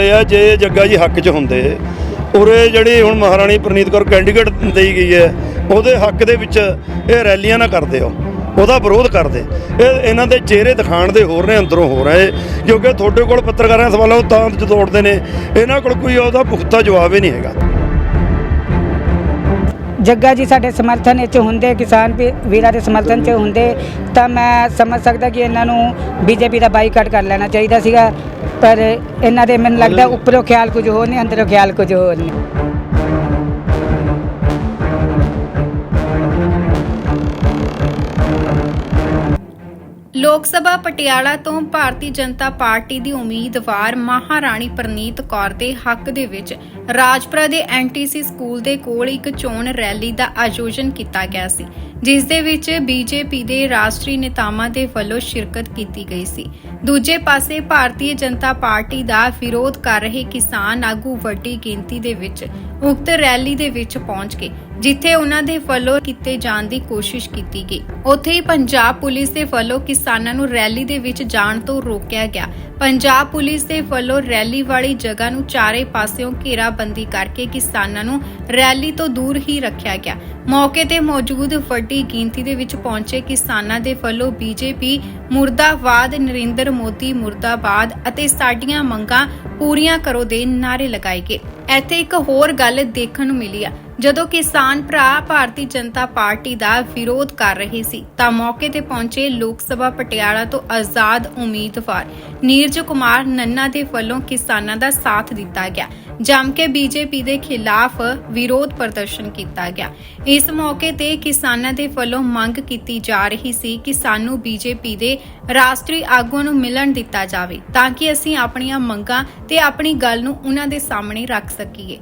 ਇਹ ਆ ਜੇ ਜੱਗਾ ਜੀ ਹੱਕ 'ਚ ਹੁੰਦੇ, ਉਰੇ ਜਿਹੜੀ ਹੁਣ ਮਹਾਰਾਣੀ ਪ੍ਰਨੀਤ ਕੌਰ ਕੈਂਡੀਡੇਟ ਦੇਈ ਗਈ ਹੈ, ਉਹਦੇ ਹੱਕ ਦੇ ਵਿੱਚ ਇਹ ਰੈਲੀਆਂ ਨਾ ਕਰਦੇ ਹੋ ਉਹਦਾ ਵਿਰੋਧ ਕਰਦੇ। ਇਹ ਇਹਨਾਂ ਦੇ ਚਿਹਰੇ ਦਿਖਾਣ ਦੇ ਹੋਰ ਨੇ, ਅੰਦਰੋਂ ਹੋ ਰਹੇ ਕਿਉਂਕਿ ਤੁਹਾਡੇ ਕੋਲ ਪੱਤਰਕਾਰਾਂ ਸਵਾਲਾਂ ਨੂੰ ਤਾਂ ਜਦੋੜਦੇ ਨੇ, ਇਹਨਾਂ ਕੋਲ ਕੋਈ ਉਹਦਾ ਪੁਖਤਾ ਜਵਾਬ ਹੀ ਨਹੀਂ ਹੈਗਾ। ਜੱਗਾ ਜੀ ਸਾਡੇ ਸਮਰਥਨ ਵਿੱਚ ਹੁੰਦੇ ਕਿਸਾਨ ਵੀਰਾਂ ਦੇ ਸਮਰਥਨ 'ਚ ਹੁੰਦੇ ਤਾਂ ਮੈਂ ਸਮਝ ਸਕਦਾ ਕਿ ਇਹਨਾਂ ਨੂੰ ਬੀਜੇਪੀ ਦਾ ਬਾਈਕਾਟ ਕਰ ਲੈਣਾ ਚਾਹੀਦਾ ਸੀਗਾ ਪਰ ਇਹਨਾਂ ਦੇ ਮੈਨੂੰ ਲੱਗਦਾ ਉੱਪਰੋਂ ਖਿਆਲ ਕੁਝ ਹੋਰ ਨਹੀਂ ਅੰਦਰੋਂ ਖਿਆਲ ਕੁਝ ਹੋਰ ਨਹੀਂ ਲੋਕ ਸਭਾ ਪਟਿਆਲਾ ਤੋਂ ਭਾਰਤੀ ਜਨਤਾ ਪਾਰਟੀ ਦੀ ਉਮੀਦਵਾਰ ਮਹਾਰਾਣੀ ਪ੍ਰਨੀਤ ਕੌਰ ਦੇ ਹੱਕ ਦੇ ਵਿੱਚ ਰਾਜਪੁਰਾ ਦੇ ਐਨਟੀਸੀ ਸਕੂਲ ਦੇ ਕੋਲ ਇੱਕ ਚੋਣ ਰੈਲੀ ਦਾ ਆਯੋਜਨ ਕੀਤਾ ਗਿਆ ਸੀ। ਜਿਸ ਦੇ ਵਿੱਚ ਬੀਜੇਪੀ ਦੇ ਰਾਸ਼ਟਰੀ ਨੇਤਾਵਾਂ ਦੇ ਵੱਲੋਂ ਸ਼ਿਰਕਤ ਕੀਤੀ ਗਈ ਸੀ। ਦੂਜੇ ਪਾਸੇ ਭਾਰਤੀ ਜਨਤਾ ਪਾਰਟੀ ਦਾ ਵਿਰੋਧ ਕਰ ਰਹੇ ਕਿਸਾਨ ਆਗੂ ਵੱਡੀ ਗਿਣਤੀ ਦੇ ਵਿੱਚ ਉਕਤ ਰੈਲੀ ਦੇ ਵਿੱਚ ਪਹੁੰਚ ਗਏ, ਜਿੱਥੇ ਉਹਨਾਂ ਦੇ ਵੱਲੋਂ ਕੀਤੇ ਜਾਣ ਦੀ ਕੋਸ਼ਿਸ਼ ਕੀਤੀ ਗਈ। ਉੱਥੇ ਹੀ ਪੰਜਾਬ ਪੁਲਿਸ ਦੇ ਵੱਲੋਂ ਕਿਸਾਨਾਂ ਨੂੰ ਰੈਲੀ ਦੇ ਵਿੱਚ ਜਾਣ ਤੋਂ ਰੋਕਿਆ ਗਿਆ। ਪੰਜਾਬ ਪੁਲਿਸ ਦੇ ਵੱਲੋਂ ਰੈਲੀ ਵਾਲੀ ਜਗ੍ਹਾ ਨੂੰ ਚਾਰੇ ਪਾਸਿਓਂ ਘੇਰਾਬੰਦੀ ਕਰਕੇ ਕਿਸਾਨਾਂ ਨੂੰ ਰੈਲੀ ਤੋਂ ਦੂਰ ਹੀ ਰੱਖਿਆ ਗਿਆ। ਮੌਕੇ ਤੇ ਮੌਜੂਦ ਵੱਡੀ ਗਿਣਤੀ ਦੇ ਵਿੱਚ ਪਹੁੰਚੇ ਕਿਸਾਨਾਂ ਦੇ ਵੱਲੋਂ ਬੀਜੇਪੀ, ਮੁਰਦਾਬਾਦ, ਨਰਿੰਦਰ ਮੋਦੀ, ਮੁਰਦਾਬਾਦ ਅਤੇ ਸਾਡੀਆਂ ਮੰਗਾਂ ਪੂਰੀਆਂ ਕਰੋ ਦੇ ਨਾਰੇ ਲਗਾਏ ਗਏ। ਇੱਥੇ ਇੱਕ ਹੋਰ ਗੱਲ ਦੇਖਣ ਨੂੰ ਮਿਲੀ ਆ। ਜਦੋਂ ਕਿਸਾਨ ਭਰਾ ਭਾਰਤੀ ਜਨਤਾ ਪਾਰਟੀ ਦਾ ਵਿਰੋਧ ਕਰ ਰਹੇ ਸੀ, ਤਾਂ ਮੌਕੇ ਤੇ ਪਹੁੰਚੇ ਲੋਕ ਸਭਾ ਪਟਿਆਲਾ ਤੋਂ ਆਜ਼ਾਦ ਉਮੀਦਵਾਰ ਨੀਰਜ ਕੁਮਾਰ ਨੰਨਾ ਦੇ ਵੱਲੋਂ ਕਿਸਾਨਾਂ ਦਾ ਸਾਥ ਦਿੱਤਾ ਗਿਆ, ਜੰਮ ਕੇ ਬੀਜੇਪੀ ਦੇ ਖਿਲਾਫ ਵਿਰੋਧ ਪ੍ਰਦਰਸ਼ਨ ਕੀਤਾ ਗਿਆ। ਇਸ ਮੌਕੇ ਤੇ ਕਿਸਾਨਾਂ ਦੇ ਵੱਲੋਂ ਮੰਗ ਕੀਤੀ ਜਾ ਰਹੀ ਸੀ ਕਿ ਸਾਨੂੰ ਬੀਜੇਪੀ ਦੇ ਰਾਸ਼ਟਰੀ ਆਗੂਆਂ ਨੂੰ ਮਿਲਣ ਦਿੱਤਾ ਜਾਵੇ, ਤਾਂ ਕਿ ਅਸੀਂ ਆਪਣੀਆਂ ਮੰਗਾਂ ਤੇ ਆਪਣੀ ਗੱਲ ਨੂੰ ਉਹਨਾਂ ਦੇ ਸਾਹਮਣੇ ਰੱਖ ਸਕੀਏ।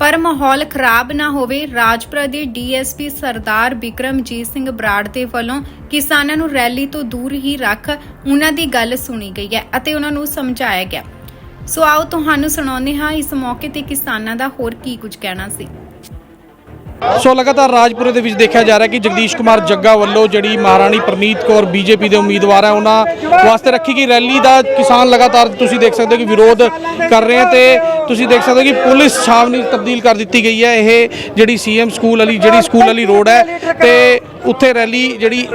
ਪਰ ਮਾਹੌਲ ਖਰਾਬ ਨਾ ਹੋਵੇ, ਰਾਜਪੁਰਾ ਦੇ ਡੀਐਸਪੀ ਸਰਦਾਰ ਬਿਕਰਮਜੀਤ ਸਿੰਘ ਬਰਾੜ ਦੇ ਵੱਲੋਂ ਕਿਸਾਨਾਂ ਨੂੰ ਰੈਲੀ ਤੋਂ ਦੂਰ ਹੀ ਰੱਖ ਉਹਨਾਂ ਦੀ ਗੱਲ ਸੁਣੀ ਗਈ ਹੈ ਅਤੇ ਉਹਨਾਂ ਨੂੰ ਸਮਝਾਇਆ ਗਿਆ। ਸੋ ਆਓ ਤੁਹਾਨੂੰ ਸੁਣਾਉਂਦੇ ਹਾਂ ਇਸ ਮੌਕੇ ਤੇ ਕਿਸਾਨਾਂ ਦਾ ਹੋਰ ਕੀ ਕੁਝ ਕਹਿਣਾ ਸੀ। ਸੋ ਲਗਾਤਾਰ ਰਾਜਪੁਰੇ ਦੇ ਵਿੱਚ ਦੇਖਿਆ ਜਾ ਰਿਹਾ ਕਿ ਜਗਦੀਸ਼ ਕੁਮਾਰ ਜੱਗਾ ਵੱਲੋਂ ਜਿਹੜੀ ਮਹਾਰਾਣੀ ਪ੍ਰਨੀਤ ਕੌਰ ਬੀਜੇਪੀ ਦੇ ਉਮੀਦਵਾਰ ਹੈ, ਉਹਨਾਂ ਵਾਸਤੇ ਰੱਖੀ ਗਈ ਰੈਲੀ ਦਾ ਕਿਸਾਨ ਲਗਾਤਾਰ ਤੁਸੀਂ ਦੇਖ ਸਕਦੇ ਹੋ ਕਿ ਵਿਰੋਧ ਕਰ ਰਹੇ ਹਨ ਤੇ ਤੁਸੀਂ ਦੇਖ ਸਕਦੇ ਹੋ ਕਿ ਪੁਲਿਸ ਛਾਵਨੀ ਤਬਦੀਲ ਕਰ ਦਿੱਤੀ ਗਈ ਹੈ। ਇਹ ਜਿਹੜੀ ਸੀਐਮ ਸਕੂਲ ਵਾਲੀ, ਜਿਹੜੀ ਸਕੂਲ ਵਾਲੀ ਰੋਡ ਹੈ ਤੇ ਉੱਥੇ ਰੈਲੀ ਜਿਹੜੀ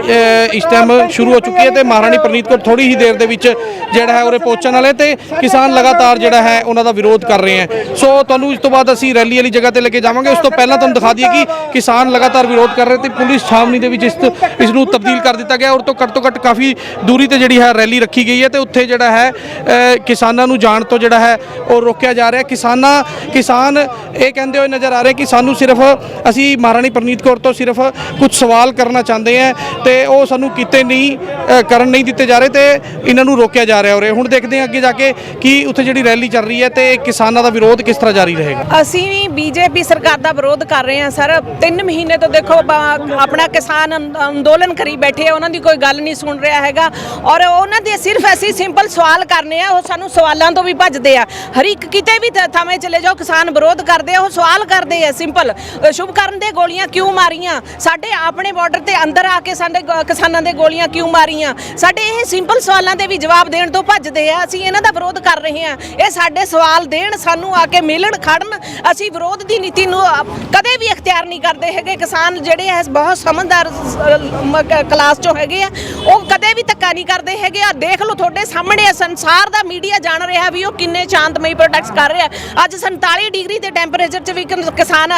ਇਸ ਟਾਈਮ ਸ਼ੁਰੂ ਹੋ ਚੁੱਕੀ ਹੈ ਤੇ ਮਹਾਰਾਣੀ ਪ੍ਰਨੀਤ ਕੌਰ ਥੋੜੀ ਹੀ ਦੇਰ ਦੇ ਵਿੱਚ ਜਿਹੜਾ ਹੈ ਉਰੇ ਪਹੁੰਚਣ ਵਾਲੇ ਤੇ ਕਿਸਾਨ ਲਗਾਤਾਰ ਜਿਹੜਾ ਹੈ ਉਹਨਾਂ ਦਾ ਵਿਰੋਧ ਕਰ ਰਹੇ ਹਨ ਸੋ ਤੁਹਾਨੂੰ ਇਸ ਤੋਂ ਬਾਅਦ ਅਸੀਂ ਰੈਲੀ ਵਾਲੀ ਜਗ੍ਹਾ ਤੇ ਲੈ ਕੇ ਜਾਵਾਂਗੇ। ਉਸ ਤੋਂ ਪਹਿਲਾਂ ਤੁਹਾਨੂੰ ਦਿਖਾ ਦਈਏ ਕਿ ਕਿਸਾਨ ਲਗਾਤਾਰ ਵਿਰੋਧ ਕਰ ਰਹੇ ਤੇ ਪੁਲਿਸ ਛਾਵਨੀ ਦੇ ਵਿੱਚ ਇਸ ਇਸ ਨੂੰ ਤਬਦੀਲ ਕਰ ਦਿੱਤਾ ਗਿਆ ਔਰ ਤੋਂ ਘੱਟ ਤੋਂ ਘੱਟ ਕਾਫੀ ਦੂਰੀ ਤੇ ਜਿਹੜੀ ਹੈ ਰੈਲੀ ਰੱਖੀ ਗਈ ਹੈ ਤੇ ਉੱਥੇ ਜਿਹੜਾ ਹੈ ਕਿਸਾਨਾਂ ਨੂੰ ਜਾਣ ਤੋਂ ਜਿਹੜਾ ਹੈ ਉਹ ਰੋਕਿਆ ਜਾ ਰਿਹਾ। ਕਿਸਾਨਾਂ, ਕਿਸਾਨ ਇਹ ਕਹਿੰਦੇ ਹੋਏ ਨਜ਼ਰ ਆ ਰਹੇ ਕਿ ਸਾਨੂੰ ਸਿਰਫ ਅਸੀਂ ਮਹਾਰਾਣੀ ਪ੍ਰਨੀਤ ਕੌਰ ਤੋਂ ਸਿਰਫ ਕੁਝ ਸਵਾਲ ਕਰਨਾ ਚਾਹੁੰਦੇ ਆ ਤੇ ਉਹ ਸਾਨੂੰ ਕਿਤੇ ਨਹੀਂ ਕਰਨ ਨਹੀਂ ਦਿੱਤੇ ਜਾ ਰਹੇ ਤੇ ਇਹਨਾਂ ਨੂੰ ਰੋਕਿਆ ਜਾ ਰਿਹਾ ਉਰੇ। ਹੁਣ ਦੇਖਦੇ ਹਾਂ ਅੱਗੇ ਜਾ ਕੇ ਕਿ ਉੱਥੇ ਜਿਹੜੀ ਰੈਲੀ ਚੱਲ ਰਹੀ ਹੈ ਤੇ ਕਿਸਾਨਾਂ ਦਾ ਵਿਰੋਧ ਕਿਸ ਤਰ੍ਹਾਂ ਜਾਰੀ ਰਹੇਗਾ? ਅਸੀਂ ਵੀ ਬੀਜੇਪੀ ਸਰਕਾਰ ਦਾ ਵਿਰੋਧ ਕਰ ਰਹੇ ਹਾਂ, ਸਰ। 3 ਮਹੀਨੇ ਤੋਂ ਦੇਖੋ ਆਪਣਾ ਕਿਸਾਨ ਅੰਦੋਲਨ ਕਰੀ ਬੈਠੇ ਆ, ਉਹਨਾਂ ਦੀ ਕੋਈ ਗੱਲ ਨਹੀਂ ਸੁਣ ਰਿਹਾ ਹੈਗਾ। ਔਰ ਉਹਨਾਂ ਦੇ ਸਿਰਫ ਅਸੀਂ ਸਿੰਪਲ ਸਵਾਲ ਕਰਨੇ ਆ, ਉਹ ਸਾਨੂੰ ਸਵਾਲਾਂ ਤੋਂ ਵੀ ਭੱਜਦੇ ਆ। ਹਰ ਇੱਕ ਕਿਤੇ ਵੀ ਥਾਵੇਂ ਚਲੇ ਜਾਓ, ਕਿਸਾਨ ਵਿਰੋਧ ਕਰਦੇ ਆ, ਉਹ ਸਵਾਲ ਕਰਦੇ ਆ, ਸਿੰਪਲ। ਸ਼ੁਭ ਕਰਨ ਦੇ ਗੋਲੀਆਂ ਕਿਉਂ ਮਾਰੀਆਂ? ਸਾਡੇ ਆਪਣੇ ਬਾਰਡਰ ਤੇ ਅੰਦਰ ਆ ਕੇ ਸਾਡੇ ਕਿਸਾਨਾਂ ਦੇ ਗੋਲੀਆਂ ਕਿਉਂ ਮਾਰੀਆਂ? ਸਾਡੇ ਇਹ ਸਿੰਪਲ ਸਵਾਲਾਂ ਦੇ ਵੀ ਜਵਾਬ ਦੇਣ ਤੋਂ ਭੱਜਦੇ ਆ। ਅਸੀਂ ਇਹਨਾਂ ਦਾ ਵਿਰੋਧ ਕਰ ਰਹੇ ਹਾਂ। ਇਹ ਸਾਡੇ ਸਵਾਲ ਦੇਣ, ਸਾਨੂੰ ਆ ਕੇ ਮਿਲਣ, ਖੜਨ। ਅਸੀਂ ਵਿਰੋਧ ਦੀ ਨੀਤੀ ਨੂੰ ਕਦੇ ਵੀ ਇਖਤਿਆਰ ਨਹੀਂ ਕਰਦੇ ਹੈਗੇ। ਕਿਸਾਨ ਜਿਹੜੇ ਐ ਬਹੁਤ ਸਮਝਦਾਰ ਕਲਾਸ ਚੋਂ ਹੈਗੇ ਆ, ਉਹ ਕਦੇ ਵੀ ਧੱਕਾ ਨਹੀਂ ਕਰਦੇ ਹੈਗੇ। ਆ ਦੇਖ ਲਓ ਤੁਹਾਡੇ ਸਾਹਮਣੇ ਆ, ਸੰਸਾਰ ਦਾ ਮੀਡੀਆ ਜਾਣ ਰਿਹਾ ਵੀ ਉਹ ਕਿੰਨੇ ਸ਼ਾਂਤਮਈ ਪ੍ਰੋਟੈਕਟ ਕਰ ਰਿਹਾ। ਅੱਜ 47 ਡਿਗਰੀ ਦੇ ਟੈਂਪਰੇਚਰ 'ਚ ਵੀ ਕਿਸਾਨ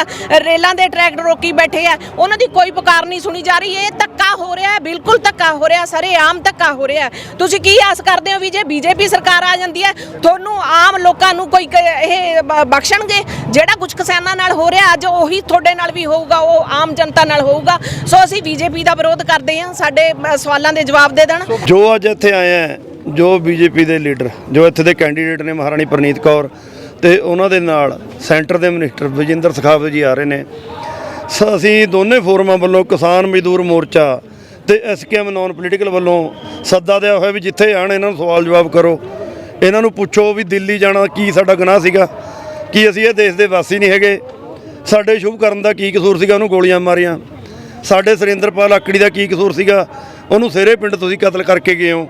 ਰੇਲਾਂ ਦੇ ਟਰੈਕ ਰੋਕੀ ਬੈਠੇ ਆ। ਉਹਨਾਂ ਦੀ ਕੋਈ ਪੁਕਾਰ ਨਹੀਂ ਸੁਣੀ ਜਾ ਰਹੀ। ਇਹ ਧੱਕਾ ਹੋ ਰਿਹਾ ਹੈ ਬਿਲਕੁਲ ਧੱਕਾ ਹੋ ਰਿਹਾ ਸਾਰੇ ਆਮ ਧੱਕਾ ਹੋ ਰਿਹਾ ਤੁਸੀਂ ਕੀ ਆਸ ਕਰਦੇ ਹੋ ਵੀ ਜੇ ਬੀਜੇਪੀ ਸਰਕਾਰ ਆ ਜਾਂਦੀ ਹੈ ਤੁਹਾਨੂੰ ਆਮ ਲੋਕਾਂ ਨੂੰ ਕੋਈ ਇਹ ਬਖਸ਼ਣਗੇ? ਜਿਹੜਾ ਕੁਝ ਕਿਸਾਨਾਂ ਨਾਲ ਹੋ ਰਿਹਾ ਅੱਜ ਉਹੀ ਤੁਹਾਡੇ ਨਾਲ ਵੀ ਹੋਊਗਾ ਉਹ ਆਮ ਜਨਤਾ ਨਾਲ ਹੋਊਗਾ। ਸੋ ਅਸੀਂ ਬੀਜੇਪੀ ਦਾ ਵਿਰੋਧ ਕਰਦੇ ਹਾਂ। ਸਾਡੇ ਸਵਾਲਾਂ ਦੇ ਜਵਾਬ ਦੇ ਦੇਣ? ਜੋ ਅੱਜ ਇੱਥੇ ਆਏ ਆ, ਜੋ ਬੀਜੇਪੀ ਦੇ ਲੀਡਰ, ਜੋ ਇੱਥੇ ਦੇ ਕੈਂਡੀਡੇਟ ਨੇ ਮਹਾਰਾਣੀ ਪ੍ਰਨੀਤ ਕੌਰ ਤੇ ਉਹਨਾਂ ਦੇ ਨਾਲ ਸੈਂਟਰ ਦੇ ਮਿਨਿਸਟਰ ਵਿਜੇਂਦਰ ਸਖਾਵਤ ਜੀ ਆ ਰਹੇ ਨੇ। ਸ- ਅਸੀਂ ਦੋਨੇ ਫੋਰਮਾਂ ਵੱਲੋਂ ਕਿਸਾਨ ਮਜ਼ਦੂਰ ਮੋਰਚਾ ਤੇ ਐਸਕੇਐਮ ਨਾਨ ਪੋਲੀਟੀਕਲ ਵੱਲੋਂ ਸੱਦਾ ਦਿਆ ਹੋਇਆ ਵੀ ਜਿੱਥੇ ਆਣ ਇਹਨਾਂ ਨੂੰ ਸਵਾਲ ਜਵਾਬ ਕਰੋ। ਇਹਨਾਂ ਨੂੰ ਪੁੱਛੋ ਵੀ ਦਿੱਲੀ ਜਾਣਾ ਕੀ ਸਾਡਾ ਗੁਨਾਹ ਸੀਗਾ, ਕੀ ਅਸੀਂ ਇਹ ਦੇਸ਼ ਦੇ ਵਾਸੀ ਨਹੀਂ ਹੈਗੇ। ਸਾਡੇ ਸ਼ੁਭ ਕਰਨ ਦਾ ਕੀ ਕਸੂਰ ਸੀਗਾ, ਉਹਨੂੰ ਗੋਲੀਆਂ ਮਾਰੀਆਂ। ਸਾਡੇ ਸੁਰਿੰਦਰਪਾਲ ਆਕੜੀ ਦਾ ਕੀ ਕਸੂਰ ਸੀਗਾ ਉਹਨੂੰ ਸੇਰੇ ਪਿੰਡ ਤੁਸੀਂ ਕਤਲ ਕਰਕੇ ਗਏ ਹੋ।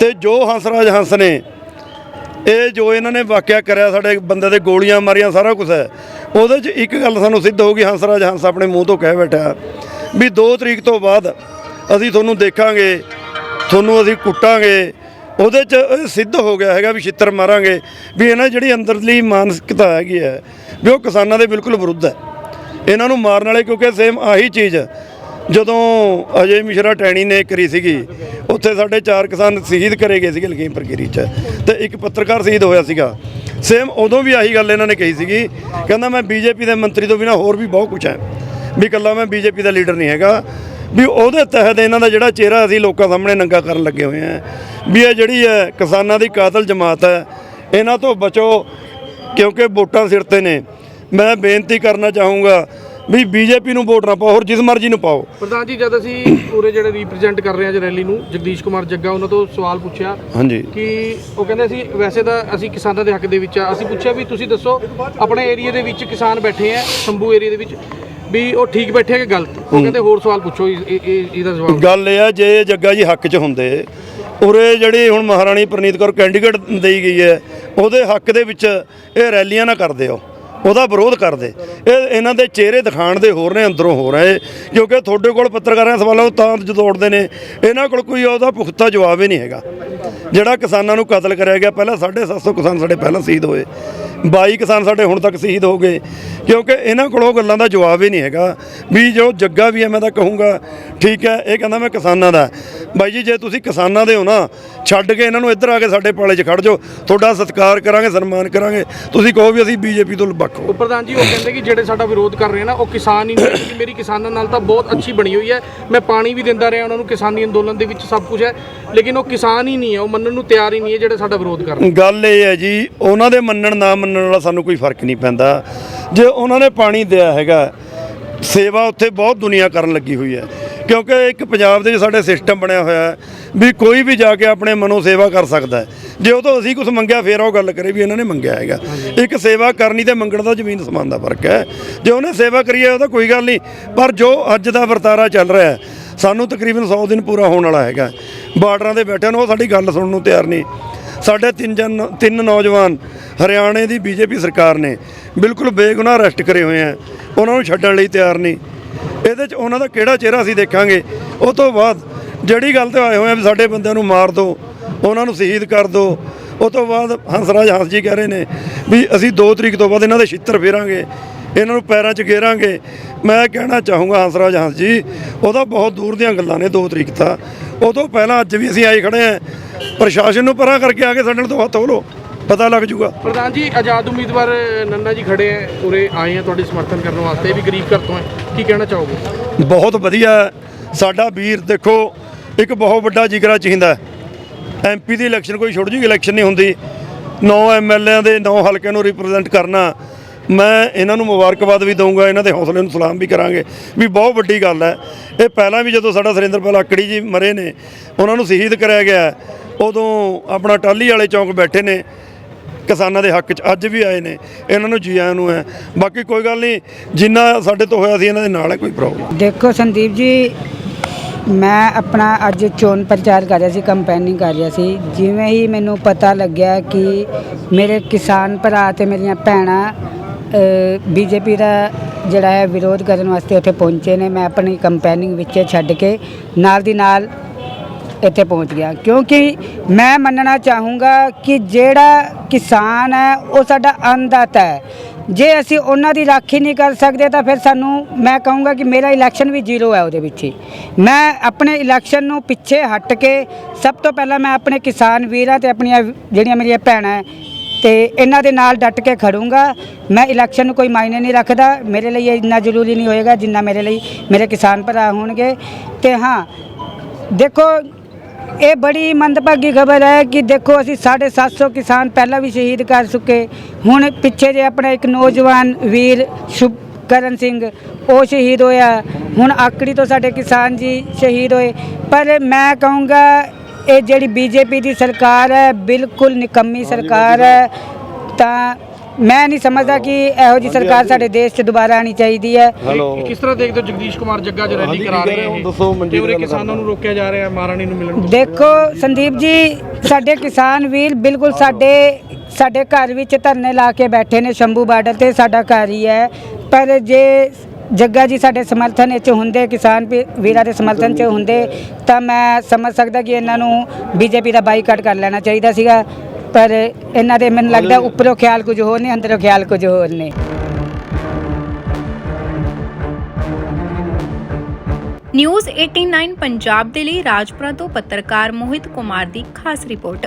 ਤੇ ਜੋ ਹੰਸਰਾਜ ਹੰਸ ਨੇ, ਇਹ ਜੋ ਇਹਨਾਂ ਨੇ ਵਾਕਿਆ ਕਰਿਆ, ਸਾਡੇ ਬੰਦੇ ਦੇ ਗੋਲੀਆਂ ਮਾਰੀਆਂ, ਸਾਰਾ ਕੁਝ ਹੈ। ਉਹਦੇ 'ਚ ਇੱਕ ਗੱਲ ਸਾਨੂੰ ਸਿੱਧ ਹੋ ਗਈ, ਹੰਸਰਾਜ ਹੰਸ ਆਪਣੇ ਮੂੰਹ ਤੋਂ ਕਹਿ ਬੈਠਾ ਵੀ 2 ਤਰੀਕ ਤੋਂ ਬਾਅਦ ਅਸੀਂ ਤੁਹਾਨੂੰ ਦੇਖਾਂਗੇ, ਤੁਹਾਨੂੰ ਅਸੀਂ ਕੁੱਟਾਂਗੇ। ਉਹਦੇ 'ਚ ਇਹ ਸਿੱਧ ਹੋ ਗਿਆ ਹੈਗਾ ਵੀ ਛਿੱਤਰ ਮਾਰਾਂਗੇ ਵੀ ਇਹਨਾਂ ਜਿਹੜੀ ਅੰਦਰਲੀ ਮਾਨਸਿਕਤਾ ਹੈਗੀ ਹੈ, ਵੀ ਉਹ ਕਿਸਾਨਾਂ ਦੇ ਬਿਲਕੁਲ ਵਿਰੁੱਧ ਹੈ। ਇਹਨਾਂ ਨੂੰ ਮਾਰਨ ਵਾਲੇ ਕਿਉਂਕਿ ਸੇਮ ਆਹੀ ਚੀਜ਼ ਜਦੋਂ ਅਜੇ ਮਿਸ਼ਰਾ ਟੈਣੀ ਨੇ ਕਰੀ ਸੀਗੀ, ਉੱਥੇ ਸਾਡੇ ਚਾਰ ਕਿਸਾਨ ਸ਼ਹੀਦ ਕਰੇ ਗਏ ਸੀਗੇ ਲਖੀਮਪੁਰ ਖੀਰੀ 'ਚ ਤੇ ਇੱਕ ਪੱਤਰਕਾਰ ਸ਼ਹੀਦ ਹੋਇਆ ਸੀਗਾ। ਸੇਮ ਉਦੋਂ ਵੀ ਆਹੀ ਗੱਲ ਇਹਨਾਂ ਨੇ ਕਹੀ ਸੀਗੀ, ਕਹਿੰਦਾ ਮੈਂ ਬੀਜੇਪੀ ਦੇ ਮੰਤਰੀ ਤੋਂ ਬਿਨਾ ਹੋਰ ਵੀ ਬਹੁਤ ਕੁਝ ਹੈ, ਵੀ ਇਕੱਲਾ ਮੈਂ ਬੀਜੇਪੀ ਦਾ ਲੀਡਰ ਨਹੀਂ ਹੈਗਾ, ਵੀ ਉਹਦੇ ਤਹਿਤ ਇਹਨਾਂ ਦਾ ਜਿਹੜਾ ਚਿਹਰਾ ਅਸੀਂ ਲੋਕਾਂ ਸਾਹਮਣੇ ਨੰਗਾ ਕਰਨ ਲੱਗੇ ਹੋਏ ਆ ਵੀ ਇਹ ਜਿਹੜੀ ਹੈ ਕਿਸਾਨਾਂ ਦੀ ਕਾਤਲ ਜਮਾਤ ਹੈ, ਇਹਨਾਂ ਤੋਂ ਬਚੋ ਕਿਉਂਕਿ ਵੋਟਾਂ ਸਿਰ ਤੇ ਨੇ। ਮੈਂ ਬੇਨਤੀ ਕਰਨਾ ਚਾਹੂੰਗਾ ਵੀ ਬੀਜੇਪੀ ਨੂੰ ਵੋਟ ਨਾ ਪਾਓ ਹੋਰ ਜਿਸ ਮਰਜ਼ੀ ਨੂੰ ਪਾਓ। ਪ੍ਰਧਾਨ ਜੀ ਜਦ ਅਸੀਂ ਪੂਰੇ ਜਿਹੜੇ ਰਿਪਰੈਜ਼ੈਂਟ ਕਰ ਰਹੇ ਹਾਂ ਅੱਜ ਰੈਲੀ ਨੂੰ ਜਗਦੀਸ਼ ਕੁਮਾਰ ਜੱਗਾ ਉਹਨਾਂ ਤੋਂ ਸਵਾਲ ਪੁੱਛਿਆ ਹਾਂਜੀ। ਕਿ ਉਹ ਕਹਿੰਦੇ ਸੀ ਵੈਸੇ ਤਾਂ ਅਸੀਂ ਕਿਸਾਨਾਂ ਦੇ ਹੱਕ ਦੇ ਵਿੱਚ ਆ। ਅਸੀਂ ਪੁੱਛਿਆ ਵੀ ਤੁਸੀਂ ਦੱਸੋ ਆਪਣੇ ਏਰੀਆ ਦੇ ਵਿੱਚ ਕਿਸਾਨ ਬੈਠੇ ਆ ਸ਼ੰਭੂ ਏਰੀਆ ਦੇ ਵਿੱਚ ਵੀ ਉਹ ਠੀਕ ਬੈਠੇ ਆ ਕਿ ਗਲਤ? ਉਹ ਕਹਿੰਦੇ ਹੋਰ ਸਵਾਲ ਪੁੱਛੋ ਇਹ- ਇਹ- ਇਹ- ਇਹਦਾ ਜਵਾਬ ਗੱਲ ਇਹ ਆ ਜੇ ਜੱਗਾ ਜੀ ਹੱਕ 'ਚ ਹੁੰਦੇ ਉਰੇ ਜਿਹੜੀ ਹੁਣ ਮਹਾਰਾਣੀ ਪ੍ਰਨੀਤ ਕੌਰ ਕੈਂਡੀਡੇਟ ਦੇਈ ਗਈ ਹੈ ਉਹਦੇ ਹੱਕ ਦੇ ਵਿੱਚ ਇਹ ਰੈਲੀਆਂ ਨਾ ਕਰਦੇ ਹੋ ਉਹਦਾ ਵਿਰੋਧ ਕਰਦੇ। ਇਹ ਇਹਨਾਂ ਦੇ ਚਿਹਰੇ ਦਿਖਾਣ ਦੇ ਹੋਰ ਨੇ, ਅੰਦਰੋਂ ਹੋ ਰਹੇ। ਕਿਉਂਕਿ ਤੁਹਾਡੇ ਕੋਲ ਪੱਤਰਕਾਰਾਂ ਸਵਾਲਾਂ ਨੂੰ ਤਾਂ ਜਦੋੜਦੇ ਨੇ, ਇਹਨਾਂ ਕੋਲ ਕੋਈ ਉਹਦਾ ਪੁਖਤਾ ਜਵਾਬ ਹੀ ਨਹੀਂ ਹੈਗਾ। ਜਿਹੜਾ ਕਿਸਾਨਾਂ ਨੂੰ ਕਤਲ ਕਰਿਆ ਗਿਆ, ਪਹਿਲਾਂ 750 ਕਿਸਾਨ ਸਾਡੇ ਪਹਿਲਾਂ ਸ਼ਹੀਦ ਹੋਏ। 22 ਕਿਸਾਨ ਸਾਡੇ ਹੁਣ ਤੱਕ ਸ਼ਹੀਦ ਹੋ ਗਏ। ਕਿਉਂਕਿ ਇਹਨਾਂ ਕੋਲ ਉਹ ਗੱਲਾਂ ਦਾ ਜਵਾਬ ਹੀ ਨਹੀਂ ਹੈਗਾ। ਵੀ ਜੋ ਜੱਗਾ ਵੀ ਹੈ ਮੈਂ ਤਾਂ ਕਹੂੰਗਾ ਠੀਕ ਹੈ ਇਹ ਕਹਿੰਦਾ ਮੈਂ ਕਿਸਾਨਾਂ ਦਾ। ਬਾਈ ਜੀ ਜੇ ਤੁਸੀਂ ਕਿਸਾਨਾਂ ਦੇ ਹੋ ਨਾ ਛੱਡ ਕੇ ਇਹਨਾਂ ਨੂੰ ਇੱਧਰ ਆ ਕੇ ਸਾਡੇ ਪਾਲੇ 'ਚ ਖੜ ਜਾਓ। ਤੁਹਾਡਾ ਸਤਿਕਾਰ ਕਰਾਂਗੇ ਸਨਮਾਨ ਕਰਾਂਗੇ। ਤੁਸੀਂ ਕਹੋ ਵੀ ਅਸੀਂ ਬੀਜੇਪੀ ਤੋਂ ਵੱਖ ਉਹ ਪ੍ਰਧਾਨ ਜੀ ਉਹ ਕਹਿੰਦੇ ਕਿ ਜਿਹੜੇ ਸਾਡਾ ਵਿਰੋਧ ਕਰ ਰਹੇ ਨਾ ਉਹ ਕਿਸਾਨ ਹੀ ਨਹੀਂ ਮੇਰੀ ਕਿਸਾਨਾਂ ਨਾਲ ਤਾਂ ਬਹੁਤ ਅੱਛੀ ਬਣੀ ਹੋਈ ਹੈ। ਮੈਂ ਪਾਣੀ ਵੀ ਦਿੰਦਾ ਰਿਹਾ ਉਹਨਾਂ ਨੂੰ ਕਿਸਾਨੀ ਅੰਦੋਲਨ ਦੇ ਵਿੱਚ ਸਭ ਕੁਝ ਹੈ। ਲੇਕਿਨ ਉਹ ਕਿਸਾਨ ਹੀ ਨਹੀਂ ਹੈ ਉਹ ਮੰਨਣ ਨੂੰ ਤਿਆਰ ਹੀ ਨਹੀਂ ਹੈ ਜਿਹੜੇ ਸਾਡਾ ਵਿਰੋਧ ਕਰ ਰਹੇ ਗੱਲ ਇਹ ਹੈ ਜੀ ਉਹਨਾਂ ਦੇ ਮੰਨਣ ਨਾ ਮੰਨਣ ਵਾਲਾ ਸਾਨੂੰ ਕੋਈ ਫ਼ਰਕ ਨਹੀਂ ਪੈਂਦਾ। ਜੇ ਉਹਨਾਂ ਨੇ ਪਾਣੀ ਦਿਆ ਹੈਗਾ ਸੇਵਾ ਉੱਥੇ ਬਹੁਤ ਦੁਨੀਆ ਕਰਨ ਲੱਗੀ ਹੋਈ ਹੈ। ਕਿਉਂਕਿ ਇੱਕ ਪੰਜਾਬ ਦੇ ਸਾਡੇ ਸਿਸਟਮ ਬਣਿਆ ਹੋਇਆ ਹੈ ਵੀ ਕੋਈ ਵੀ ਜਾ ਕੇ ਆਪਣੇ ਮਨੋਂ ਸੇਵਾ ਕਰ ਸਕਦਾ ਹੈ। ਜੇ ਉਹ ਤੋਂ ਅਸੀਂ ਕੁਝ ਮੰਗਿਆ ਫੇਰ ਉਹ ਗੱਲ ਕਰੇ ਵੀ ਇਹਨਾਂ ਨੇ ਮੰਗਿਆ ਹੈਗਾ। ਇੱਕ ਸੇਵਾ ਕਰਨੀ ਤੇ ਮੰਗਣ ਦਾ ਜ਼ਮੀਨ ਸਮਾਨ ਦਾ ਫ਼ਰਕ ਹੈ। ਜੇ ਉਹਨੇ ਸੇਵਾ ਕਰੀ ਹੈ ਉਹਦਾ ਕੋਈ ਗੱਲ ਨਹੀਂ। ਪਰ ਜੋ ਅੱਜ ਦਾ ਵਰਤਾਰਾ ਚੱਲ ਰਿਹਾ ਹੈ ਸਾਨੂੰ ਤਕਰੀਬਨ 100 ਦਿਨ ਪੂਰਾ ਹੋਣ ਵਾਲਾ ਹੈਗਾ। ਬਾਰਡਰਾਂ ਦੇ ਬੈਠਿਆਂ ਨੂੰ ਉਹ ਸਾਡੀ ਗੱਲ ਸੁਣਨ ਨੂੰ ਤਿਆਰ ਨਹੀਂ। ਸਾਡੇ ਤਿੰਨ ਜਨ ਤਿੰਨ ਨੌਜਵਾਨ ਹਰਿਆਣੇ ਦੀ ਬੀਜੇਪੀ ਸਰਕਾਰ ਨੇ ਬਿਲਕੁਲ ਬੇਗੁਨਾਹ ਅਰੈਸਟ ਕਰੇ ਹੋਏ ਆ। ਉਹਨਾਂ ਨੂੰ ਛੱਡਣ ਲਈ ਤਿਆਰ ਨਹੀਂ। ਇਹਦੇ 'ਚ ਉਹਨਾਂ ਦਾ ਕਿਹੜਾ ਚਿਹਰਾ ਅਸੀਂ ਦੇਖਾਂਗੇ? ਉਹ ਤੋਂ ਬਾਅਦ ਜਿਹੜੀ ਗੱਲ ਤੇ ਆਏ ਹੋਏ ਆ ਵੀ ਸਾਡੇ ਬੰਦਿਆਂ ਨੂੰ ਮਾਰ ਦਿਓ ਉਹਨਾਂ ਨੂੰ ਸ਼ਹੀਦ ਕਰ ਦਿਓ ਉਹ ਤੋਂ ਬਾਅਦ ਹੰਸਰਾਜ ਹੰਸ ਜੀ ਕਹਿ ਰਹੇ ਨੇ ਵੀ ਅਸੀਂ 2 ਤਰੀਕ ਤੋਂ ਬਾਅਦ ਇਹਨਾਂ ਦੇ ਛਿੱਤਰ ਫੇਰਾਂਗੇ। ਇਹਨਾਂ ਨੂੰ ਪੈਰਾਂ 'ਚ ਗੇਰਾਂਗੇ। ਮੈਂ ਕਹਿਣਾ ਚਾਹੂੰਗਾ ਹੰਸਰਾਜ ਹੰਸ ਜੀ ਉਹਦਾ ਬਹੁਤ ਦੂਰ ਦੀਆਂ ਗੱਲਾਂ ਨੇ 2 ਤਰੀਕ ਤਾਂ। ਤੋਂ ਪਹਿਲਾਂ ਅੱਜ ਵੀ ਅਸੀਂ ਆਏ ਖੜੇ ਆ। ਪ੍ਰਸ਼ਾਸਨ ਨੂੰ ਪਰਾਂ ਕਰਕੇ ਆ ਕੇ ਸਾਡੇ ਨਾਲ ਤੋਂ ਹੱਥ ਲਓ। ਪਤਾ ਲੱਗ ਜੂਗਾ ਪ੍ਰਧਾਨ ਜੀ ਆਜ਼ਾਦ ਉਮੀਦਵਾਰ ਨੰਨਾ ਜੀ ਖੜੇ ਹੈ ਉਰੇ ਆਏ ਆ ਤੁਹਾਡੇ ਸਮਰਥਨ ਕਰਨ ਵਾਸਤੇ। ਵੀ ਗਰੀਬ ਘਰ ਤੋਂ ਹੈ। ਕੀ ਕਹਿਣਾ ਚਾਹੋਗੇ? ਬਹੁਤ ਵਧੀਆ। ਸਾਡਾ ਵੀਰ ਦੇਖੋ ਇੱਕ ਬਹੁਤ ਵੱਡਾ ਜਿਗਰਾ ਚਾਹੀਦਾ ਐਮਪੀ ਦੀ ਇਲੈਕਸ਼ਨ ਕੋਈ ਛੋਟੀ ਜਿਹੀ ਇਲੈਕਸ਼ਨ ਨਹੀਂ ਹੁੰਦੀ। 9 ਐਮਐਲਏਆਂ ਦੇ 9 ਹਲਕਿਆਂ ਨੂੰ ਰਿਪਰੈਜ਼ੈਂਟ ਕਰਨਾ। ਮੈਂ ਇਹਨਾਂ ਨੂੰ ਮੁਬਾਰਕਬਾਦ ਵੀ ਦਊਂਗਾ, ਇਹਨਾਂ ਦੇ ਹੌਸਲੇ ਨੂੰ ਸਲਾਮ ਵੀ ਕਰਾਂਗੇ। ਵੀ ਬਹੁਤ ਵੱਡੀ ਗੱਲ ਹੈ। ਇਹ ਪਹਿਲਾਂ ਵੀ ਜਦੋਂ ਸਾਡਾ ਸੁਰਿੰਦਰਪਾਲ ਆਕੜੀ ਜੀ ਮਰੇ ਨੇ, ਉਹਨਾਂ ਨੂੰ ਸ਼ਹੀਦ ਕਰਿਆ ਗਿਆ ਉਦੋਂ ਆਪਣਾ ਟਾਲੀ ਵਾਲੇ ਚੌਂਕ ਬੈਠੇ ਨੇ, ਕਿਸਾਨਾਂ ਦੇ ਹੱਕ 'ਚ ਅੱਜ ਵੀ ਆਏ ਨੇ। ਇਹਨਾਂ ਨੂੰ ਜੀ ਆਇਆਂ ਨੂੰ ਹੈ। ਬਾਕੀ ਕੋਈ ਗੱਲ ਨਹੀਂ, ਜਿੰਨਾ ਸਾਡੇ ਤੋਂ ਹੋਇਆ ਸੀ ਇਹਨਾਂ ਦੇ ਨਾਲ ਹੈ, ਕੋਈ ਪ੍ਰੋਬਲਮ ਦੇਖੋ ਸੰਦੀਪ ਜੀ, ਮੈਂ ਆਪਣਾ ਅੱਜ ਚੋਣ ਪ੍ਰਚਾਰ ਕਰ ਰਿਹਾ ਸੀ ਕੰਪੇਨਿੰਗ ਕਰ ਰਿਹਾ ਸੀ। ਜਿਵੇਂ ਹੀ ਮੈਨੂੰ ਪਤਾ ਲੱਗਿਆ ਕਿ ਮੇਰੇ ਕਿਸਾਨ ਭਰਾ ਤੇ ਮੇਰੀਆਂ ਭੈਣਾਂ ਬੀਜੇਪੀ ਦਾ ਜਿਹੜਾ ਹੈ ਵਿਰੋਧ ਕਰਨ ਵਾਸਤੇ ਉੱਥੇ ਪਹੁੰਚੇ ਨੇ। ਮੈਂ ਆਪਣੀ ਕੰਪੇਨਿੰਗ ਵਿੱਚ ਛੱਡ ਕੇ ਨਾਲ ਦੀ ਨਾਲ ਇੱਥੇ ਪਹੁੰਚ ਗਿਆ। ਕਿਉਂਕਿ ਮੈਂ ਮੰਨਣਾ ਚਾਹੂੰਗਾ ਕਿ ਜਿਹੜਾ ਕਿਸਾਨ ਹੈ, ਉਹ ਸਾਡਾ ਅੰਨਦਾਤਾ ਹੈ। ਜੇ ਅਸੀਂ ਉਹਨਾਂ ਦੀ ਰਾਖੀ ਨਹੀਂ ਕਰ ਸਕਦੇ, ਤਾਂ ਫਿਰ ਸਾਨੂੰ ਮੈਂ ਕਹੂੰਗਾ ਕਿ ਮੇਰਾ ਇਲੈਕਸ਼ਨ ਵੀ ਜ਼ੀਰੋ ਹੈ ਉਹਦੇ ਵਿੱਚ ਹੀ। ਮੈਂ ਆਪਣੇ ਇਲੈਕਸ਼ਨ ਨੂੰ ਪਿੱਛੇ ਹਟ ਕੇ ਸਭ ਤੋਂ ਪਹਿਲਾਂ ਮੈਂ ਆਪਣੇ ਕਿਸਾਨ ਵੀਰਾਂ ਤੇ ਆਪਣੀਆਂ ਜਿਹੜੀਆਂ ਮੇਰੀਆਂ ਭੈਣਾਂ ਤੇ ਇਹਨਾਂ ਦੇ ਨਾਲ ਡਟ ਕੇ ਖੜੂੰਗਾ। ਮੈਂ ਇਲੈਕਸ਼ਨ ਨੂੰ ਕੋਈ ਮਾਇਨੇ ਨਹੀਂ ਰੱਖਦਾ। ਮੇਰੇ ਲਈ ਇਹ ਇੰਨਾ ਜ਼ਰੂਰੀ ਨਹੀਂ ਹੋਏਗਾ ਜਿੰਨਾ ਮੇਰੇ ਲਈ ਮੇਰੇ ਕਿਸਾਨ ਭਰਾ ਹੋਣਗੇ। ਤੇ ਹਾਂ, ਦੇਖੋ, ਇਹ ਬੜੀ ਮੰਦਭਾਗੀ ਖਬਰ ਹੈ ਕਿ ਦੇਖੋ ਅਸੀਂ 750 ਕਿਸਾਨ ਪਹਿਲਾਂ ਵੀ ਸ਼ਹੀਦ ਕਰ ਚੁੱਕੇ। ਹੁਣ ਪਿੱਛੇ ਜੇ ਆਪਣਾ ਇੱਕ ਨੌਜਵਾਨ ਵੀਰ ਸ਼ੁਭਕਰਨ ਸਿੰਘ, ਉਹ ਸ਼ਹੀਦ ਹੋਇਆ। ਹੁਣ ਆਕੜੀ ਤੋਂ ਸਾਡੇ ਕਿਸਾਨ ਜੀ ਸ਼ਹੀਦ ਹੋਏ। ਪਰ ਮੈਂ ਕਹੂੰਗਾ ਇਹ ਜਿਹੜੀ ਬੀਜੇਪੀ ਦੀ ਸਰਕਾਰ ਹੈ ਬਿਲਕੁਲ ਨਿਕੰਮੀ ਸਰਕਾਰ ਹੈ। ਤਾਂ ਮੈਂ ਨਹੀਂ ਸਮਝਦਾ ਕਿ ਇਹੋ ਜੀ ਸਰਕਾਰ ਸਾਡੇ ਦੇਸ਼ 'ਚ ਦੁਬਾਰਾ ਆਣੀ ਚਾਹੀਦੀ ਹੈ। ਹੈਲੋ। ਕਿਸ ਤਰ੍ਹਾਂ ਦੇਖਦੇ ਹੋ ਜਗਦੀਸ਼ ਕੁਮਾਰ ਜੱਗਾ ਜੋ ਰੈਲੀ ਕਰਾ ਰਹੇ ਹੋ? ਦੱਸੋ, ਮੰਡੀ ਤੇ ਉਰੇ ਕਿਸਾਨਾਂ ਨੂੰ ਰੋਕਿਆ ਜਾ ਰਿਹਾ ਹੈ ਮਹਾਰਾਣੀ ਨੂੰ ਮਿਲਣ ਤੋਂ ਦੇਖੋ ਸੰਦੀਪ ਜੀ ਸਾਡੇ ਕਿਸਾਨ ਵੀਰ ਬਿਲਕੁਲ ਸਾਡੇ ਸਾਡੇ ਘਰ ਵਿੱਚ ਧਰਨੇ ਲਾ ਕੇ ਬੈਠੇ ਨੇ ਸ਼ੰਭੂ ਬਾਰਡਰ ਤੇ ਸਾਡਾ ਘਰ ਹੀ ਹੈ। ਪਰ ਜੇ ਜੱਗਾ ਜੀ ਸਾਡੇ ਸਮਰਥਨ ਵਿੱਚ ਹੁੰਦੇ, ਕਿਸਾਨ ਵੀਰਾਂ ਦੇ ਸਮਰਥਨ 'ਚ ਹੁੰਦੇ, ਤਾਂ ਮੈਂ ਸਮਝ ਸਕਦਾ ਕਿ ਇਹਨਾਂ ਨੂੰ ਬੀਜੇਪੀ ਦਾ ਬਾਈਕਾਟ ਕਰ ਲੈਣਾ ਚਾਹੀਦਾ ਸੀਗਾ, ਪਰ ਇਹਨਾਂ ਦੇ ਮੈਨੂੰ ਲੱਗਦਾ ਉੱਪਰੋਂ ਖਿਆਲ ਕੁਝ ਹੋਰ ਨੇ, ਅੰਦਰੋਂ ਖਿਆਲ ਕੁਝ ਹੋਰ ਨੇ। ਨਿਊਜ਼ 89 ਪੰਜਾਬ ਦੇ ਲਈ ਰਾਜਪੁਰਾ ਤੋਂ ਪੱਤਰਕਾਰ ਮੋਹਿਤ ਕੁਮਾਰ ਦੀ ਖਾਸ ਰਿਪੋਰਟ।